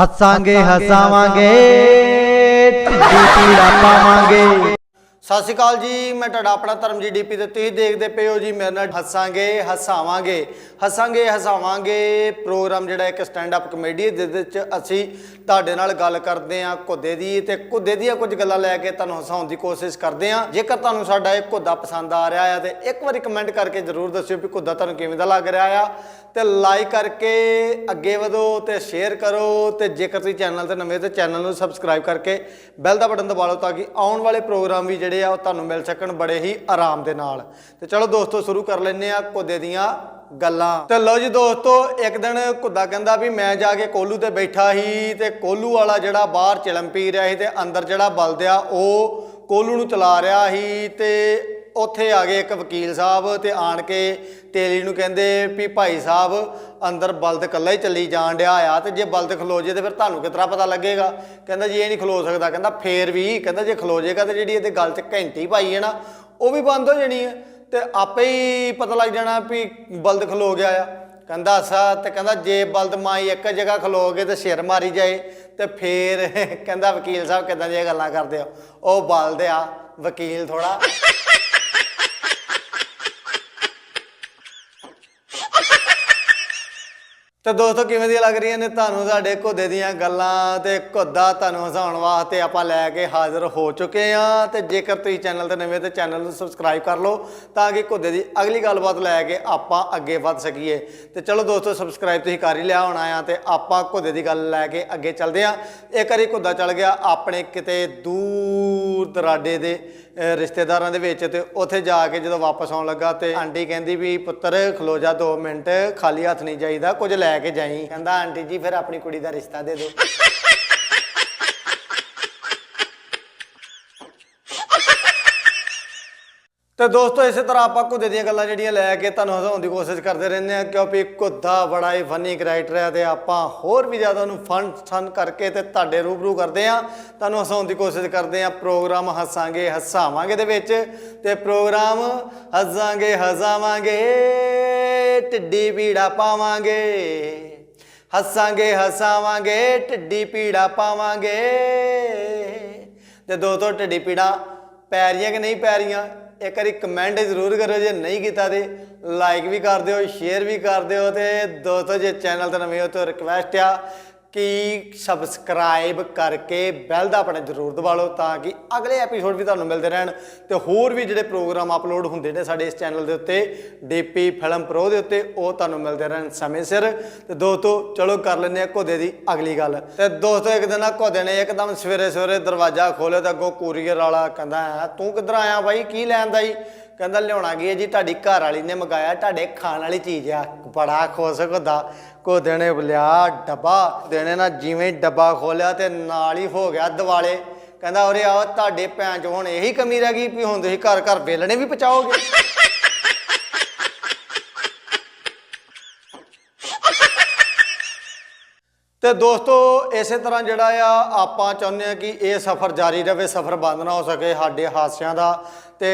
ਹੱਸਾਂਗੇ ਹਸਾਵਾਂਗੇ ਢਿੱਡੀ ਪੀੜਾ ਪਾਵਾਂਗੇ ਸਤਿ ਸ਼੍ਰੀ ਅਕਾਲ ਜੀ, ਮੈਂ ਤੁਹਾਡਾ ਆਪਣਾ ਧਰਮਜੀਤ ਡੀਪੀ ਤੇ ਤੁਸੀਂ ਦੇਖਦੇ ਪਏ ਹੋ ਜੀ, ਮੇਰੇ ਨਾਲ ਹੱਸਾਂਗੇ, ਹਸਾਵਾਂਗੇ ਹੱਸਾਂਗੇ, ਹਸਾਵਾਂਗੇ ਪ੍ਰੋਗਰਾਮ ਜਿਹੜਾ ਇੱਕ ਸਟੈਂਡ ਅਪ ਕਮੇਡੀ ਜਿਸ ਵਿੱਚ ਅਸੀਂ ਤੁਹਾਡੇ ਨਾਲ ਗੱਲ ਕਰਦੇ ਹਾਂ ਘੁੱਦੇ ਦੀ ਤੇ ਕੁੱਦੇ ਦੀਆਂ ਕੁਝ ਗੱਲਾਂ ਲੈ ਕੇ ਤੁਹਾਨੂੰ ਹਸਾਉਣ ਦੀ ਕੋਸ਼ਿਸ਼ ਕਰਦੇ ਹਾਂ। ਜੇਕਰ ਤੁਹਾਨੂੰ ਸਾਡਾ ਇਹ ਘੁੱਦਾ ਪਸੰਦ ਆ ਰਿਹਾ ਆ ਤੇ ਇੱਕ ਵਾਰੀ ਕਮੈਂਟ ਕਰਕੇ ਜਰੂਰ ਦੱਸਿਓ ਵੀ ਘੁੱਦਾ ਤੁਹਾਨੂੰ ਕਿਵੇਂ ਦਾ ਲੱਗ ਰਿਹਾ ਆ। ਤੇ ਲਾਈਕ ਕਰਕੇ ਅੱਗੇ ਵਧੋ ਤੇ ਸ਼ੇਅਰ ਕਰੋ ਤੇ ਜੇਕਰ ਤੁਸੀਂ ਚੈਨਲ ਤੇ ਨਵੇਂ ਤੇ ਚੈਨਲ ਨੂੰ ਸਬਸਕ੍ਰਾਈਬ ਕਰਕੇ ਬੈਲ ਦਾ ਬਟਨ ਦਬਾ ਲਓ ਤਾਂ ਕਿ ਆਉਣ ਵਾਲੇ ਪ੍ਰੋਗਰਾਮ ਵੀ ਜਿਹੜੇ ਆ ਉਹ ਤੁਹਾਨੂੰ ਮਿਲ ਸਕਣ ਬੜੇ ਹੀ ਆਰਾਮ ਦੇ ਨਾਲ। ਤੇ ਚਲੋ ਦੋਸਤੋ, ਸ਼ੁਰੂ ਕਰ ਲੈਂਦੇ ਆ ਕੁੱਦੇ ਦੀਆਂ ਗੱਲਾਂ। ਤੇ ਲਓ ਜੀ ਦੋਸਤੋ, ਇੱਕ ਦਿਨ ਕੁੱਦਾ ਕਹਿੰਦਾ ਵੀ ਮੈਂ ਜਾ ਕੇ ਕੋਲੂ ਤੇ ਬੈਠਾ ਸੀ ਤੇ ਕੋਲੂ ਵਾਲਾ ਜਿਹੜਾ ਬਾਹਰ ਚਿਲਮ ਪੀ ਰਿਹਾ ਸੀ ਤੇ ਅੰਦਰ ਜਿਹੜਾ ਬਲਦਿਆ ਉਹ ਕੋਲੂ ਨੂੰ ਚਲਾ ਰਿਹਾ ਸੀ ਤੇ ਉੱਥੇ ਆ ਗਏ ਇੱਕ ਵਕੀਲ ਸਾਹਿਬ ਤੇ ਆਣ ਕੇ ਤੇਲੀ ਨੂੰ ਕਹਿੰਦੇ ਵੀ ਭਾਈ ਸਾਹਿਬ, ਅੰਦਰ ਬਲਦ ਇਕੱਲਾ ਹੀ ਚੱਲੀ ਜਾਣ ਡਿਆ ਆ ਤੇ ਜੇ ਬਲਦ ਖਲੋ ਜੇ ਤੇ ਫਿਰ ਤੁਹਾਨੂੰ ਕਿਤਰਾ ਪਤਾ ਲੱਗੇਗਾ। ਕਹਿੰਦਾ ਜੀ ਇਹ ਨਹੀਂ ਖਲੋ ਸਕਦਾ। ਕਹਿੰਦਾ ਫੇਰ ਵੀ, ਕਹਿੰਦਾ ਜੇ ਖਲੋ ਜੇਗਾ ਤੇ ਜਿਹੜੀ ਇਹਦੇ ਗਲ 'ਚ ਘੰਟੀ ਪਾਈ ਹੈ ਨਾ, ਉਹ ਵੀ ਬੰਦ ਹੋ ਜਾਣੀ ਹੈ। ਤੇ ਆਪੇ ਹੀ ਪਤਾ ਲੱਗ ਜਾਣਾ ਵੀ ਬਲਦ ਖਲੋ ਗਿਆ ਆ। ਕਹਿੰਦਾ ਅਸਾ ਤੇ ਕਹਿੰਦਾ ਜੇ ਬਲਦ ਮਾਈ ਇੱਕ ਜਗ੍ਹਾ ਖਲੋਗੇ ਤੇ ਸਿਰ ਮਾਰੀ ਜਾਏ ਤੇ ਫੇਰ ਕਹਿੰਦਾ ਵਕੀਲ ਸਾਹਿਬ ਕਿਦਾਂ ਦੀਆਂ ਗੱਲਾਂ ਕਰਦੇ ਹੋ ਉਹ ਬਲਦ ਆ, ਵਕੀਲ ਥੋੜਾ ਤੇ ਦੋਸਤੋ, ਕਿਵੇਂ ਦੀਆਂ ਲੱਗ ਰਹੀਆਂ ਨੇ ਤੁਹਾਨੂੰ ਸਾਡੇ ਘੁੱਦੇ ਦੀਆਂ ਗੱਲਾਂ ਤੇ ਘੁੱਦਾ ਤੁਹਾਨੂੰ ਹਸਾਉਣ ਵਾਸਤੇ ਆਪਾਂ ਲੈ ਕੇ ਹਾਜ਼ਰ ਹੋ ਚੁੱਕੇ ਆ ਤੇ ਜੇਕਰ ਤੁਸੀਂ ਚੈਨਲ ਤੇ ਨਵੇਂ ਤੇ ਚੈਨਲ ਨੂੰ ਸਬਸਕ੍ਰਾਈਬ ਕਰ ਲਓ ਤਾਂ ਕਿ ਘੁੱਦੇ ਦੀ ਅਗਲੀ ਗੱਲਬਾਤ ਲੈ ਕੇ ਆਪਾਂ ਅੱਗੇ ਵੱਧ ਸਕੀਏ। ਤੇ ਚਲੋ ਦੋਸਤੋ, ਸਬਸਕ੍ਰਾਈਬ ਤੁਸੀਂ ਕਰ ਹੀ ਲਿਆ ਹੋਣਾ ਆ ਤੇ ਆਪਾਂ ਘੁੱਦੇ ਦੀ ਗੱਲ ਲੈ ਕੇ ਅੱਗੇ ਚੱਲਦੇ ਆ ਇੱਕ ਵਾਰੀ ਘੁੱਦਾ ਚੱਲ ਗਿਆ ਆਪਣੇ ਕਿਤੇ ਦੂਰ। ਦਰਾਡੇ ਦੇ ਰਿਸ਼ਤੇਦਾਰਾਂ ਦੇ ਵਿੱਚ ਤੇ ਉੱਥੇ ਜਾ ਕੇ ਜਦੋਂ ਵਾਪਸ ਆਉਣ ਲੱਗਾ ਤੇ ਆਂਟੀ ਕਹਿੰਦੀ ਵੀ, ਪੁੱਤਰ, ਖਲੋ ਜਾ 2 ਮਿੰਟ, ਖਾਲੀ ਹੱਥ ਨਹੀਂ ਜਾਈਦਾ, ਕੁਝ ਲੈ ਕੇ ਜਾਈ। ਕਹਿੰਦਾ, ਆਂਟੀ ਜੀ, ਫਿਰ ਆਪਣੀ ਕੁੜੀ ਦਾ ਰਿਸ਼ਤਾ ਦੇ ਦਿਓ। ਤੇ ਦੋਸਤੋ, ਇਸੇ ਤਰ੍ਹਾਂ ਆਪਾਂ ਘੁੱਦੇ ਦੀਆਂ ਗੱਲਾਂ ਜਿਹੜੀਆਂ ਲੈ ਕੇ ਤੁਹਾਨੂੰ ਹਸਾਉਣ ਦੀ ਕੋਸ਼ਿਸ਼ ਕਰਦੇ ਰਹਿੰਦੇ ਆ ਕਿਉਂਕਿ ਘੁੱਦਾ ਬੜਾ ਹੀ ਫਨੀ ਕ੍ਰਾਈਟਰ ਹੈ ਤੇ ਆਪਾਂ ਹੋਰ ਵੀ ਜ਼ਿਆਦਾ ਉਹਨੂੰ ਫਨ ਸਨ ਕਰਕੇ ਤੇ ਤੁਹਾਡੇ ਰੂਬਰੂ ਕਰਦੇ ਆ ਤੁਹਾਨੂੰ ਹਸਾਉਣ ਦੀ ਕੋਸ਼ਿਸ਼ ਕਰਦੇ ਆ ਪ੍ਰੋਗਰਾਮ ਹੱਸਾਂਗੇ, ਹੱਸਾਵਾਂਗੇ ਦੇ ਵਿੱਚ ਤੇ ਪ੍ਰੋਗਰਾਮ ਹੱਸਾਂਗੇ, ਹਸਾਵਾਂਗੇ, ਢਿੱਡੀ ਪੀੜਾ ਪਾਵਾਂਗੇ। ਹੱਸਾਂਗੇ, ਹਸਾਵਾਂਗੇ, ਢਿੱਡੀ ਪੀੜਾ ਪਾਵਾਂਗੇ। ਤੇ ਤੋਂ ਢਿੱਡੀ ਪੀੜਾ ਪੈ ਰਹੀਆਂ ਕਿ ਨਹੀਂ ਪੈ ਰਹੀਆਂ ਇੱਕ ਵਾਰੀ ਕਮੈਂਟ ਜ਼ਰੂਰ ਕਰਿਓ ਜੇ ਨਹੀਂ ਕੀਤਾ ਤੇ ਲਾਈਕ ਵੀ ਕਰ ਦਿਓ ਸ਼ੇਅਰ ਵੀ ਕਰ ਦਿਓ ਤੇ ਦੋਸਤੋ ਜੇ ਚੈਨਲ ਤੇ ਨਵੇਂ ਹੋ ਤਾਂ ਰਿਕਵੈਸਟ ਆ। ਕਿ ਸਬਸਕ੍ਰਾਈਬ ਕਰਕੇ ਬੈਲ ਦਾ ਬਟਨ ਜ਼ਰੂਰ ਦਬਾ ਲਓ ਤਾਂ ਕਿ ਅਗਲੇ ਐਪੀਸੋਡ ਵੀ ਤੁਹਾਨੂੰ ਮਿਲਦੇ ਰਹਿਣ ਤੇ ਹੋਰ ਵੀ ਜਿਹੜੇ ਪ੍ਰੋਗਰਾਮ ਅਪਲੋਡ ਹੁੰਦੇ ਨੇ ਸਾਡੇ ਇਸ ਚੈਨਲ ਦੇ ਉੱਤੇ ਡੀਪੀ ਫਿਲਮ ਪ੍ਰੋ ਦੇ ਉੱਤੇ ਉਹ ਤੁਹਾਨੂੰ ਮਿਲਦੇ ਰਹਿਣ ਸਮੇਂ ਸਿਰ। ਤੇ ਦੋਸਤੋ ਚਲੋ ਕਰ ਲੈਂਦੇ ਆ ਘੋਦੇ ਦੀ ਅਗਲੀ ਗੱਲ। ਤੇ ਦੋਸਤੋ ਇੱਕ ਦਿਨ ਆ ਘੋਦੇ ਨੇ ਇੱਕਦਮ ਸਵੇਰੇ ਸਵੇਰੇ ਦਰਵਾਜ਼ਾ ਖੋਲ੍ਹਿਆ ਤਾਂ ਅੱਗੋਂ ਕੋਰੀਅਰ ਵਾਲਾ ਕਹਿੰਦਾ "ਹੈਂ, ਤੂੰ ਕਿੱਧਰ ਆਇਆ ਬਾਈ? ਕੀ ਲੈਣ ਦਾ ਈ? ਕਹਿੰਦਾ ਲਿਆਉਣਾ ਕੀ ਹੈ ਜੀ, ਤੁਹਾਡੀ ਘਰ ਵਾਲੀ ਨੇ ਮੰਗਾਇਆ, ਤੁਹਾਡੇ ਖਾਣ ਵਾਲੀ ਚੀਜ਼ ਆ। ਬੜਾ ਖੁਸ਼ ਘੋਦਾ ਕੋ ਨੇ ਲਿਆ ਡੱਬਾ ਦੇਣੇ ਨਾ ਜਿਵੇਂ ਡੱਬਾ ਖੋਲਿਆ ਤੇ ਨਾਲ ਹੀ ਹੋ ਗਿਆ ਦਿਵਾਲੇ। ਕਹਿੰਦਾ ਉਰੇ ਆਓ, ਤੁਹਾਡੇ ਭੈਣ ਚ ਹੁਣ ਇਹੀ ਕਮੀ ਰਹਿ ਗਈ ਵੀ ਹੁਣ ਤੁਸੀਂ ਘਰ ਘਰ ਵੇਲਣੇ ਵੀ ਪਚਾਓਗੇ ਤੇ ਦੋਸਤੋ, ਇਸੇ ਤਰ੍ਹਾਂ ਜਿਹੜਾ ਆ, ਆਪਾਂ ਚਾਹੁੰਦੇ ਆ ਕਿ ਇਹ ਸਫ਼ਰ ਜਾਰੀ ਰਹੇ ਸਫ਼ਰ ਬੰਦ ਨਾ ਹੋ ਸਕੇ ਸਾਡੇ ਹਾਸਿਆਂ ਦਾ। ਤੇ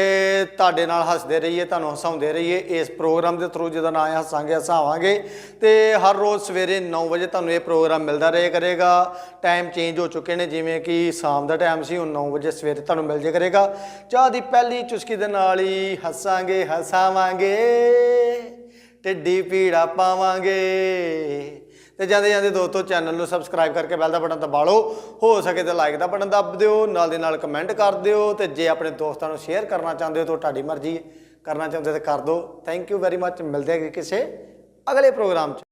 ਤੁਹਾਡੇ ਨਾਲ ਹੱਸਦੇ ਰਹੀਏ, ਤੁਹਾਨੂੰ ਹਸਾਉਂਦੇ ਰਹੀਏ, ਇਸ ਪ੍ਰੋਗਰਾਮ ਦੇ ਥਰੂ ਜਿਹਦਾ ਨਾਮ ਹੈ ਹੱਸਾਂਗੇ, ਹਸਾਵਾਂਗੇ। ਤੇ ਹਰ ਰੋਜ਼ ਸਵੇਰੇ 9 ਵਜੇ ਤੁਹਾਨੂੰ ਇਹ ਪ੍ਰੋਗਰਾਮ ਮਿਲਦਾ ਰਹੇ ਕਰੇਗਾ। ਟਾਈਮ ਚੇਂਜ ਹੋ ਚੁੱਕੇ ਨੇ, ਜਿਵੇਂ ਕਿ ਸ਼ਾਮ ਦਾ ਟਾਈਮ ਸੀ, ਹੁਣ 9 ਵਜੇ ਸਵੇਰੇ ਤੁਹਾਨੂੰ ਮਿਲ ਜੇ ਕਰੇਗਾ। ਚਾਹ ਦੀ ਪਹਿਲੀ ਚੁਸਕੀ ਦੇ ਨਾਲ ਹੀ ਹੱਸਾਂਗੇ, ਹਸਾਵਾਂਗੇ ਢਿੱਡੀ ਪੀੜਾ ਪਾਵਾਂਗੇ। ਤੇ ਜਾਂਦੇ ਜਾਂਦੇ ਦੋਸਤੋ ਚੈਨਲ ਨੂੰ ਸਬਸਕ੍ਰਾਈਬ ਕਰਕੇ ਬੈਲ ਦਾ ਬਟਨ ਦਬਾ ਲਓ ਹੋ ਸਕੇ ਤਾਂ ਲਾਈਕ ਦਾ ਬਟਨ ਦੱਬ ਦਿਓ, ਨਾਲ ਦੇ ਨਾਲ ਕਮੈਂਟ ਕਰ ਦਿਓ ਤੇ ਜੇ ਆਪਣੇ ਦੋਸਤਾਂ ਨੂੰ ਸ਼ੇਅਰ ਕਰਨਾ ਚਾਹੁੰਦੇ ਹੋ ਤਾਂ ਤੁਹਾਡੀ ਮਰਜ਼ੀ ਹੈ। ਕਰਨਾ ਚਾਹੁੰਦੇ ਤਾਂ ਕਰ ਦਿਓ। ਥੈਂਕ ਯੂ ਵੈਰੀ ਮੱਚ ਮਿਲਦੇ ਹਾਂ ਕਿਸੇ ਅਗਲੇ ਪ੍ਰੋਗਰਾਮ 'ਚ।